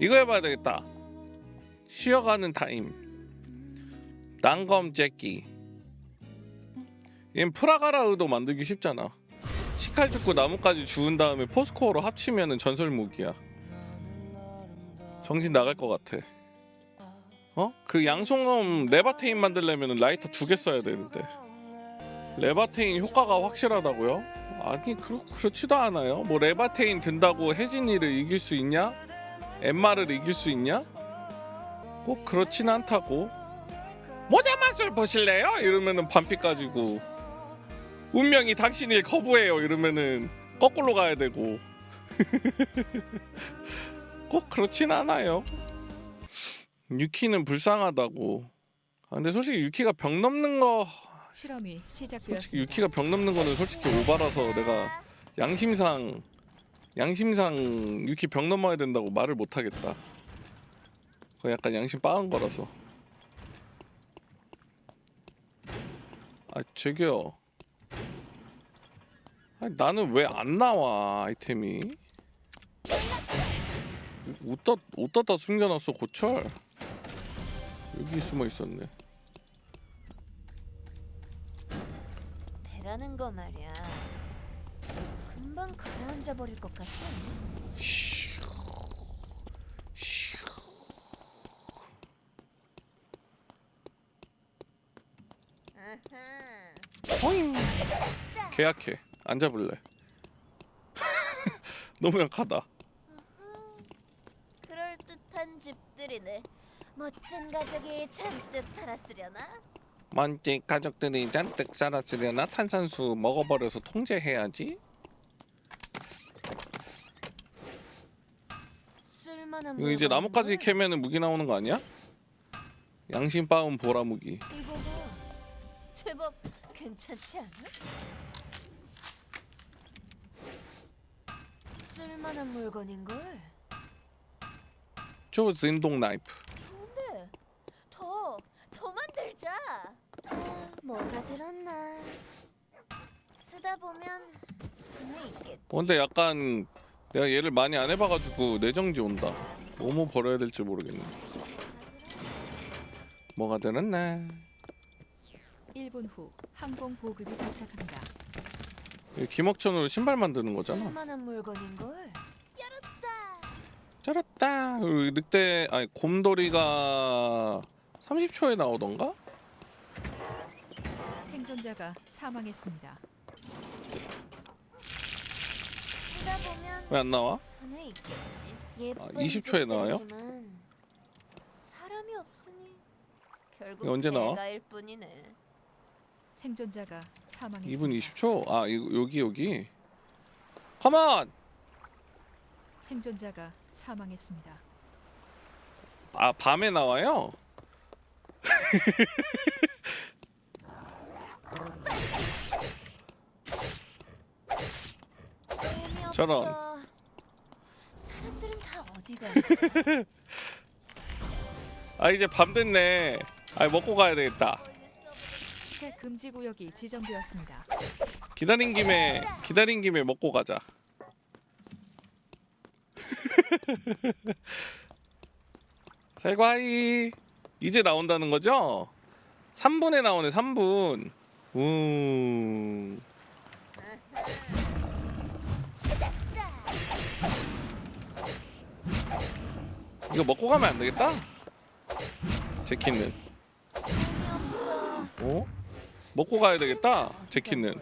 이거 해봐야 되겠다. 쉬어가는 타임. 난검 째끼. 얘는 프라가라 의도 만들기 쉽잖아. 시칼 죽고 나뭇가지 주운 다음에 포스코어로 합치면은 전설 무기야. 정신 나갈 것 같아. 어? 그 양송검 레바테인 만들려면 라이터 두 개 써야 되는데. 레바테인 효과가 확실하다고요? 아니 그렇 그렇지도 않아요. 뭐 레바테인 든다고 혜진이를 이길 수 있냐? 엠마를 이길 수 있냐? 꼭 그렇진 않다고. 모자 맛을 보실래요? 이러면은 반피 까지고 운명이 당신을 거부해요. 이러면은 거꾸로 가야 되고 꼭 그렇진 않아요. 유키는 불쌍하다고. 아, 근데 솔직히 유키가 병 넘는 거 실험이 솔직히 시작되었습니다. 유키가 병 넘는 거는 솔직히 오바라서 내가 양심상 양심상 유키 병 넘어야 된다고 말을 못 하겠다. 그건 약간 양심 빠은 거라서. 아 저기요. 아니, 나는 왜 안 나와 아이템이? 옷다 옷다 숨겨놨어 고철. 여기 숨어 있었네. 배라는 거 말이야. 금방 가라앉아 버릴 것 같지 않니? 아하. 계약해. 안 잡을래. 너무 약하다. 그럴 듯한 집들이네. 멋진 가족이 잔뜩 살았으려나? 먼지 가족들이 잔뜩 살았으려나 탄산수 먹어버려서 통제해야지. 쓸만한 이거 이제 나뭇가지 걸? 캐면은 무기 나오는 거 아니야? 양심 빠운 보라 무기. 이거 봐. 제법 괜찮지 않아? 쓸만한 물건인 걸. 조 진동 나이프. 좋은데 더, 더 만들자. 자, 뭐가 들었나? 쓰다 보면 손에 있겠지. 근데 약간 내가 얘를 많이 안 해봐가지고 내정지 온다. 뭐뭐 버려야 될지 모르겠네. 뭐가 되었나? 1분 후 항공 보급이 도착합니다. 이거 김억천으로 신발 만드는 거잖아. 쓸만한 물건인 걸. 열었다. 쩔었다. 그리고 늑대 아니 곰돌이가 30초에 나오던가? 생존자가 사망했습니다. 쓰다 보면 왜 안 나와? 손에 있겠지. 예쁜 아, 20초 에 나와요? 집들이지만 사람이 없으니 결국 언제 나와? 내가일 뿐이네. 생존자가 사망했습니다. 2분 20초? 아 이거 여기 여기. 컴온. 생존자가 사망했습니다. 아 밤에 나와요? 재미없어. 저런. 아 이제 밤 됐네. 아 먹고 가야 되겠다. 새 금지 구역이 지정되었습니다. 기다린 김에 기다린 김에 먹고 가자. 살과이 이제 나온다는 거죠? 3분에 나오네 3분. 음. 이거 먹고 가면 안 되겠다. 제키는. 어? 먹고 가야 되겠다. 제키는.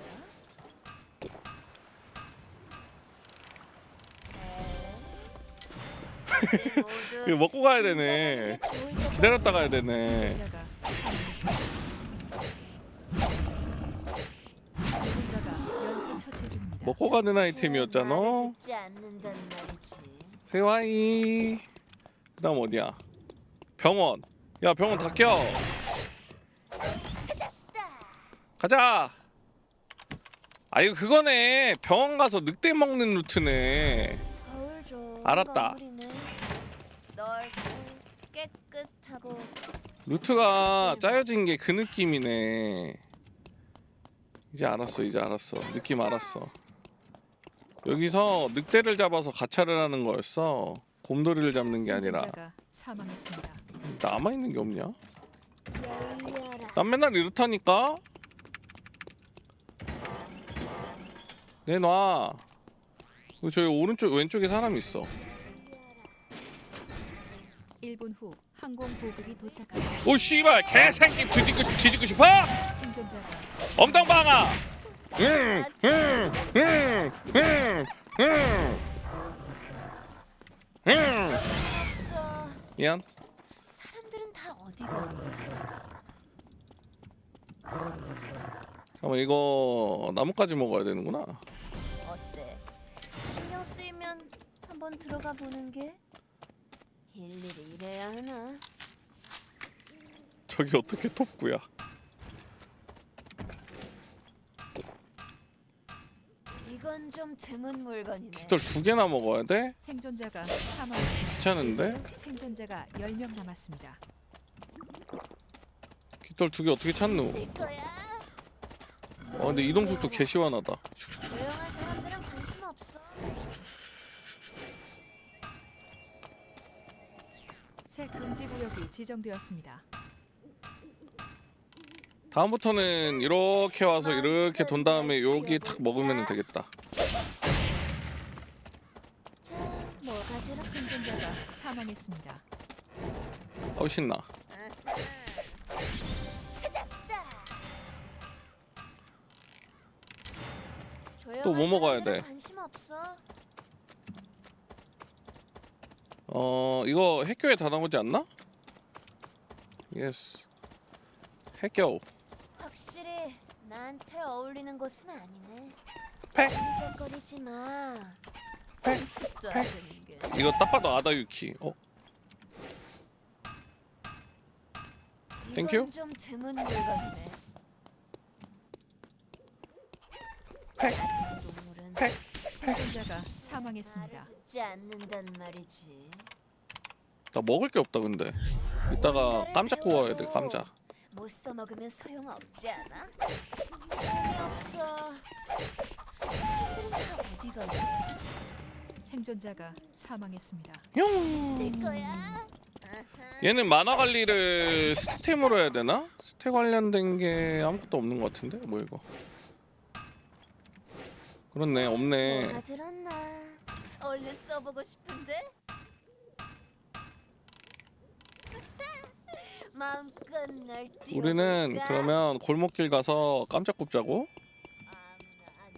이거 먹고 가야 되네. 기다렸다 가야 되네. 먹고 가는 아이템이었잖아. 듣지 않는단 말이지. 세와이. 그 다음 어디야? 병원. 야 병원 다 껴. 가자. 아 이거 그거네. 병원 가서 늑대 먹는 루트네. 거울 좀 알았다. 마무리는 넓고 깨끗하고 루트가 짜여진 게 그 느낌이네. 이제 알았어, 이제 알았어. 느낌 알았어. 여기서 늑대를 잡아서 가차를 하는 거였어. 곰돌이를 잡는 게 아니라 생존자가 사망했습니다. 남아 있는 게 없냐? 난 맨날 이렇다니까. 내놔. 어, 저기 오른쪽 왼쪽에 사람 있어. 1분 후 항공 보급이 도착합니다. 오 씨발 개새끼 뒤지고 싶 뒤지고 싶어? 생존자가 엉덩방아. 미안. 사람들은 다 어디 가? 잠깐만 이거 나뭇가지 먹어야 되는구나. 어때? 신경 쓰이면 한번 들어가 보는 게 일일이 이래야 하나? 저기 어떻게 톱구야? 이건 좀 드문 물건이네. 깃털 두 개나 먹어야 돼? 생존자가 사망했습니다. 괜찮은데? 생존자가 10명 남았습니다. 깃털 두 개 어떻게 찾노? 거야. 아 근데 이동 속도 개 시원하다. 조용한 사람들은 관심 없어. 새 금지 구역이 지정되었습니다. 다음부터는 이렇게 와서 이렇게 돈 다음에 여기 탁 먹으면 되겠다. 사망했습니다. 어우 신나. 또뭐 먹어야 돼? 관심 없어. 어 이거 핵교에 다 나오지 않나? 예스. 핵교. 나한테 어울리는 곳은 아니네. 팩. 끈적거리지 마. 팩. 연습도 안 팩. 되는 게. 이거 딱 봐도 아다유키. 어? 땡큐. 이건 좀 드문 물건이네. 팩. 야생 동물은 팩. 생존자가 사망했습니다. 말을 듣지 않는단 말이지. 나 먹을 게 없다 근데. 이따가 감자 구워야 돼 감자. 못 써먹으면 소용없지 않아? 재미없어. 사람들은 다 어디 가지? 생존자가 사망했습니다. 용. 쓸 거야? 얘는 만화 관리를 스템으로 해야 되나? 스태 관련된 게 아무것도 없는 것 같은데? 뭐 이거? 그렇네 없네. 들었나? 얼른 써보고 싶은데? 마음껏 날 뛰어. 우리는 그러면 골목길 가서 깜짝 굽자고. 아무나 안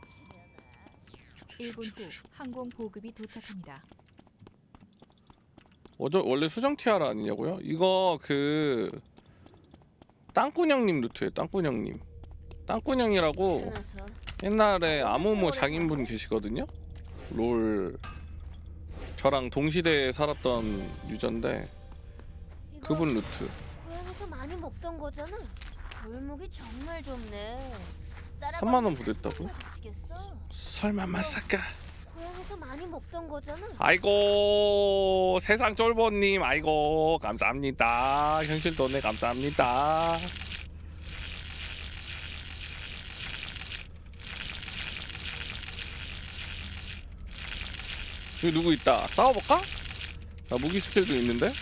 마주치려나? 1분 후 항공 보급이 도착합니다. 어저 원래 수정 티아라 아니냐고요? 이거 그 땅꾼형님 루트에 땅꾼형님. 땅꾼형이라고 귀찮아서. 옛날에 아무모 장인분 계시거든요. 롤 저랑 동시대에 살았던 유저인데 그분 루트. 고향에서 많이 먹던 거잖아. 골목이 정말 좁네. 3만 원? 마주치겠어? 설마 마사카? 고향에서 많이 먹던 거잖아. 아이고 세상 쫄보님 아이고 감사합니다 현실 돈에 감사합니다 여기 누구 있다 싸워볼까? 나 무기 스킬도 있는데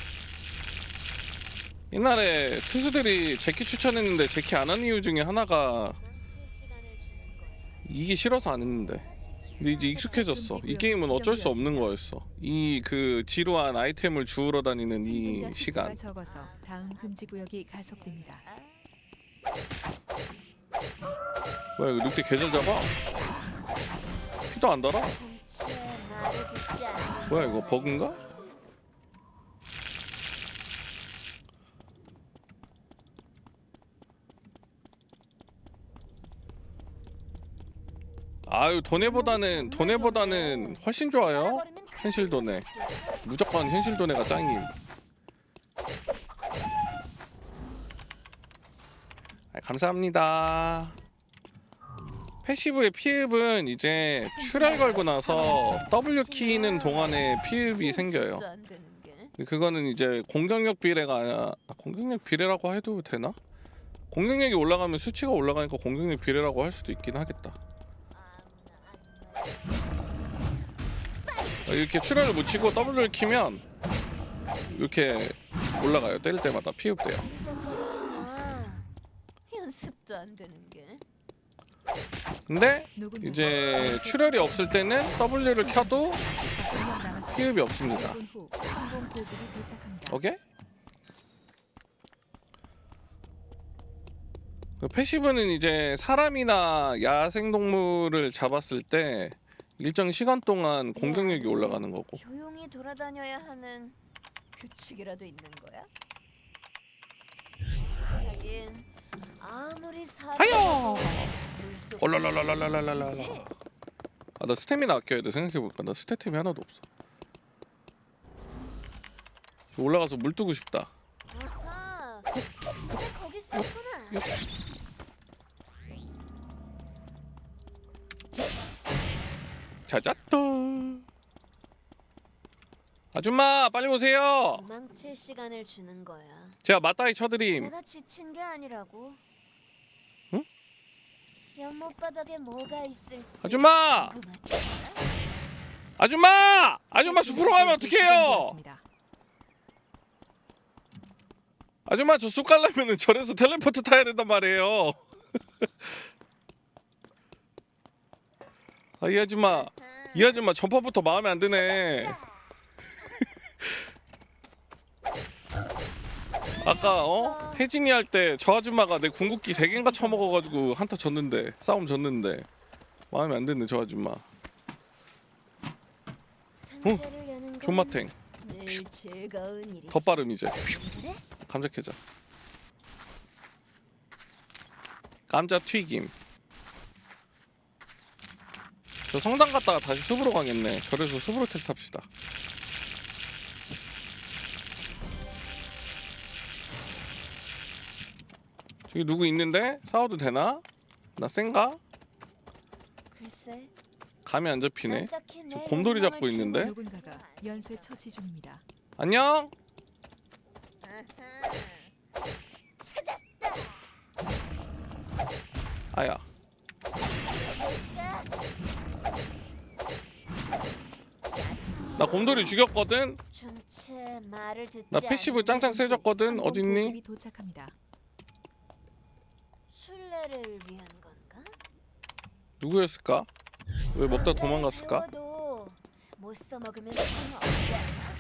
옛날에 투수들이 제키 추천했는데 제키 안 한 이유 중에 하나가. 이기 싫어서 안 했는데 근데 이제 익숙해졌어. 이 게임은 어쩔 수 없는 거였어. 이 그 지루한 아이템을 주우러 다니는 이 시간. 적어서 다음 금지 구역이 가속됩니다. 뭐야 이거 늑대 계절 잡아? 피도 안 달아? 뭐야, 이거. 버그인가? 아유 돈에보다는 돈에보다는 훨씬 좋아요. 현실 돈에? 무조건 현실 돈에가 짱임. 아, 감사합니다. 패시브의 피읍은 이제 출혈 걸고 나서 W 키는 동안에 피읍이 생겨요. 그거는 이제 공격력 비례가 아니라 아, 공격력 비례라고 해도 되나? 공격력이 올라가면 수치가 올라가니까 공격력 비례라고 할 수도 있긴 하겠다. 마주치- 이렇게 출혈을 묻히고 W를 키면 이렇게 올라가요. 때릴 때마다 피흡돼요. 연습도 안 되는 게. 근데 이제 출혈이 없을 때는 W를 켜도. 피흡이 없습니다. 1분 후 항공 보급이 도착합니다. 오케이? 그 패시브는 이제 사람이나 야생 동물을 잡았을 때 일정 시간 동안 공격력이 올라가는 거고. 조용히 돌아다녀야 하는 규칙이라도 있는 거야? 하긴 아무리 사람이라도 아나 스태미나 아껴야 돼 생각해 보니까 나 스태템이 하나도 없어. 올라가서 물 뜨고 싶다. 아하, 근데 거기 찾았다 아줌마 빨리 오세요 도망칠 시간을 주는 거야. 제가 맞다이 쳐드림 내가 지친 게 아니라고. 응? 연못 바닥에 뭐가 있을지. 아줌마 궁금하지 않아? 아줌마 아줌마 숲으로 가면 어떡해요. 아줌마 저 숲 가려면은 절에서 텔레포트 타야 된단 말이에요 아 이 아줌마. 이 아줌마 전파부터 마음에 안 드네. 아까 어? 혜진이 할 때 저 아줌마가 내 궁극기 세 개인가 처먹어가지고 한타 졌는데 싸움 졌는데 마음에 안 드네 저 아줌마. 여는 건 존맛탱. 일이지. 덧발음 이제? 감자캐자. 감자 튀김 저 성당 갔다가 다시 숲으로 가겠네 절에서 숲으로 텔 탑시다 저기 누구 있는데? 싸워도 되나? 나 센가? 글쎄. 감이 안 잡히네 딱히 저 내 곰돌이 욕망을 잡고 있는데? 누군가가 연쇄 처치 중입니다. 안녕? 아야 볼까? 나 곰돌이 죽였거든? 전체 말을 듣지 나 패시브 짱짱 세졌거든? 항공 어딨니? 보급이 도착합니다. 술래를 위한 건가? 누구였을까? 왜 먹다 도망갔을까? 배워도 못 써먹으면 소용없지 않아?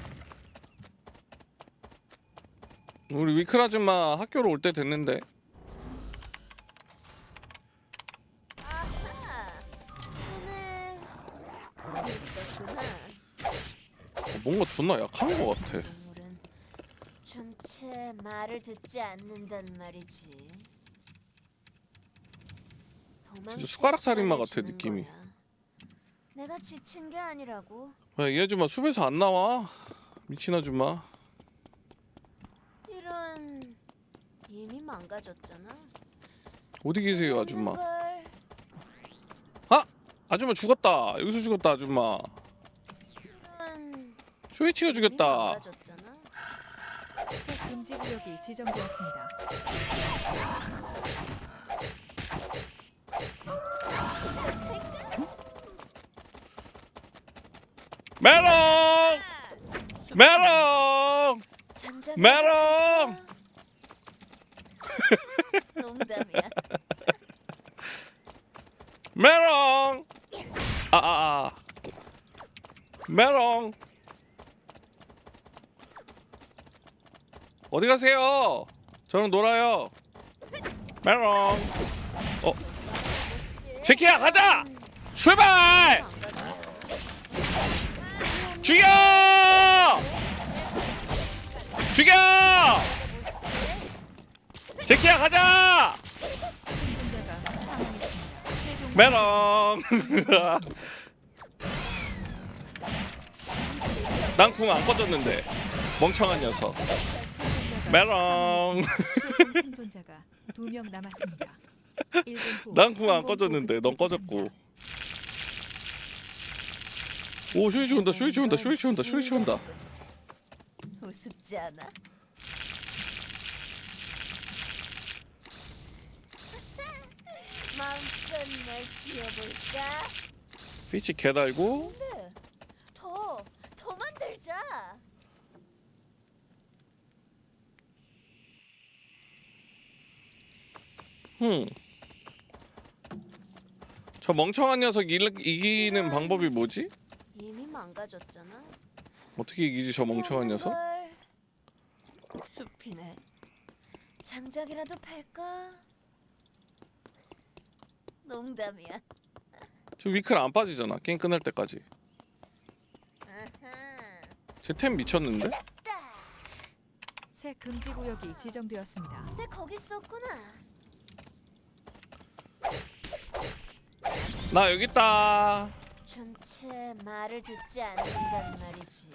우리 위클 아줌마 학교로 올 때 됐는데 뭔가 존나 약한 거 같아 좀채 말을 듣지 않는단 말이지. 도망칠 숟가락 살인마 같아, 느낌이. 내가 지친 게 아니라고. 야, 이 아줌마 숲에서 안 나와 미친 아줌마 이런 이미 망가졌잖아. 어디 계세요 아줌마 걸. 아줌마 죽었다 여기서 죽었다 아줌마 이미 죽였다. 새 금지 구역이 지정되었습니다. 메롱 메롱 메롱! 농담이야. 메롱 아 아 아 메롱 어디 가세요? 저는 놀아요. 메롱. 어. 제키야 가자! 출발! 죽여! 죽여! 제키야 가자! 메롱. 난궁안 꺼졌는데. 멍청한 녀석 메롱. 최종 생존자가 두 명 남았습니다. 1분 후난궁 안 꺼졌는데 넌 꺼졌고. 오 쇼이치 온다 쇼이치 온다 쇼이치 온다 쇼이치 온다 우습지 않아? 마음껏 날 뛰어볼까? 스위치 개 달고 근데 더 흠. 저 멍청한 녀석 일, 이기는 방법이 뭐지? 이미 망가졌잖아. 어떻게 이기지 저 멍청한 녀석? 걸. 숲이네. 장작이라도 팔까? 농담이야. 저 위클 안 빠지잖아 게임 끝날 때까지 아하. 제 템 미쳤는데? 찾았다. 새 금지 구역이 지정되었습니다. 내 거기 있었구나. 나 여기 있다 좀채 말을 듣지 않는단 말이지.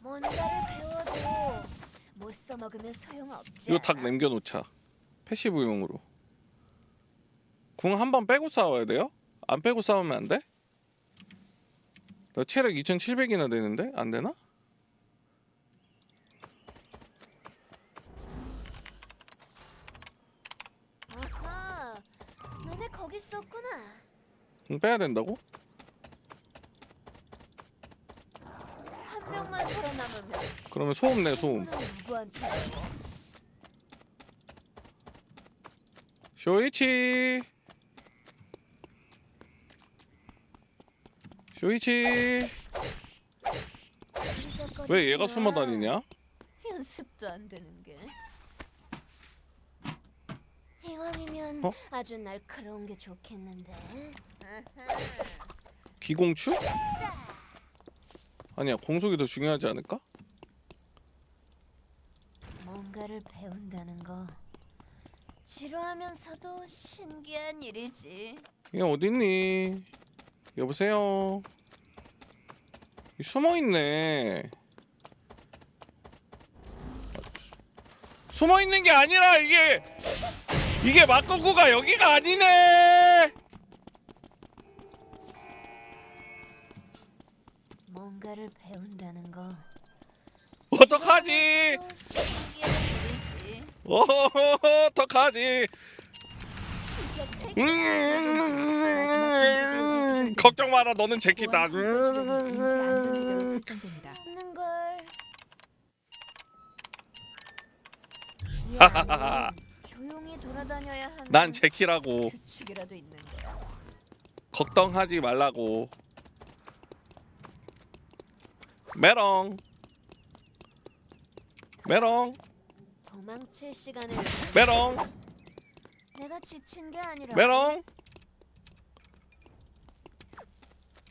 뭔가를 배워도 못 써먹으면 소용없지. 이거 닭 않아? 남겨 놓자 패시브용으로 궁 한 번 빼고 싸워야 돼요? 안 빼고 싸우면 안 돼? 나 체력 2700이나 되는데? 안 되나? 아하, 너네 거기 있었구나. 궁 빼야 된다고? 한 명만 살아남으면 그러면 소음 내 소음 누구한테? 쇼이치 쇼이치 왜 얘가 숨어 다니냐? 연습도 안 되는 게. 이왕이면 어? 아주 날카로운 게 좋겠는데. 기공추? 아니야 공속이 더 중요하지 않을까? 뭔가를 배운다는 거 지루하면서도 신기한 일이지. 이게 어딨니? 여보세요. 숨어 있네. 숨어 있는 게 아니라 이게 이게 막거구가 여기가 아니네. 뭔가를 배운다는 거 어떡하지? 일이지. 어떡하지? 음, 걱정 마라. 너는 제키다. 음. 없는 걸. 이 조용히 돌아다녀야 하는 난 제키라고. 규칙이라도 있는 거야. 걱정하지 말라고. 메롱. 메롱. 도망칠 시간을 메롱. 내가 지친 게 아니라 메롱.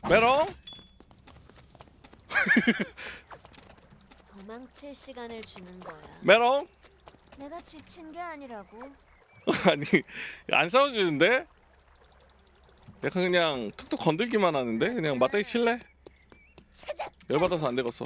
메롱. 도망칠 시간을 주는 거야. 메롱. 내가 지친 게 아니라고. 아니 안 싸워주는데? 약간 그냥 툭툭 건들기만 하는데 그냥 맞대기 칠래? 열받아서 안 되겠어.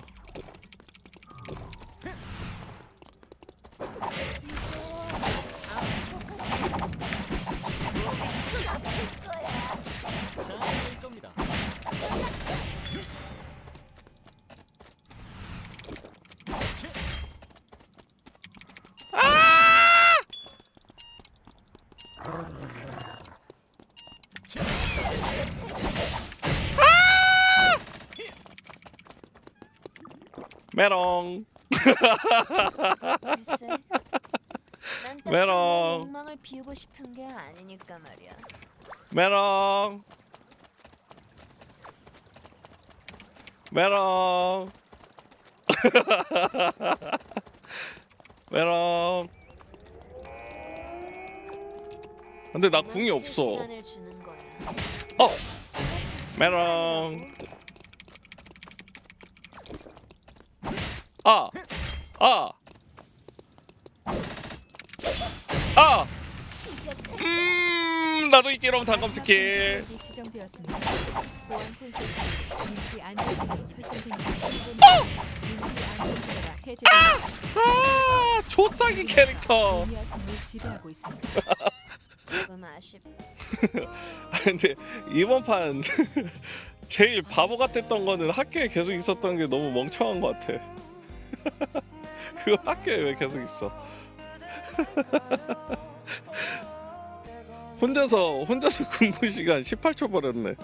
메롱. 글쎄. 난 딱히 메롱. 내 욕망을 비우고 싶은 게 아니니까 말이야. 메롱. 메롱. 메롱. 근데 나 궁이 없어. 시간을 주는 거야. 어, 메롱. 아, 아, 아. 음, 나도 있지롱 단검 스킬. 해제됩니다. 아, 조싸기 캐릭터. 근데 이번 판 제일 바보 같았던 거는 학교에 계속 있었던 게 너무 멍청한 것 같아. 그거 학교에 왜 계속 있어? 혼자서 혼자서 공부 시간 18초 버렸네.